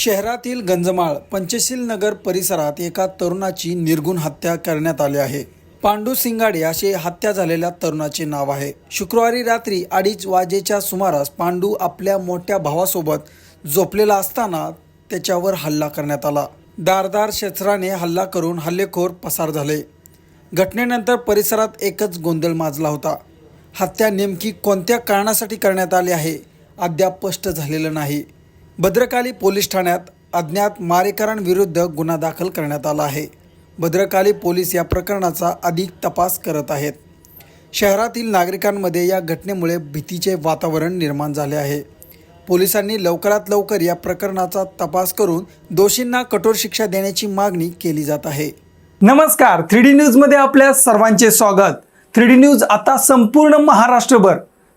शहरातील गंजमाळ पंचशील नगर परिसरात एका तरुणाची निर्गुण हत्या करण्यात आली आहे. पांडू सिंगाडे असे हत्या झालेल्या तरुणाचे नाव आहे. शुक्रवारी रात्री अडीच वाजेच्या सुमारास पांडू आपल्या मोठ्या भावासोबत झोपलेला असताना त्याच्यावर हल्ला करण्यात आला. दारदार शस्त्राने हल्ला करून हल्लेखोर पसार झाले. घटनेनंतर परिसरात एकच गोंधळ माजला होता. हत्या नेमकी कोणत्या कारणासाठी करण्यात आली आहे? अद्याप स्पष्ट झालेलं नाही. भद्रकाली पोलीस ठाण्यात अज्ञात मारेकरांविरुद्ध गुन्हा दाखल करण्यात आला आहे. भद्रकाली पोलीस या प्रकरणाचा अधिक तपास करत आहेत. शहरातील नागरिकांमध्ये या घटनेमुळे भीतीचे वातावरण निर्माण झाले आहे. पोलिसांनी लवकरात लवकर या प्रकरणाचा तपास करून दोषींना कठोर शिक्षा देण्याची मागणी केली जात आहे. नमस्कार थ्री डी न्यूजमध्ये आपल्या सर्वांचे स्वागत. थ्री डी न्यूज आता संपूर्ण महाराष्ट्रभर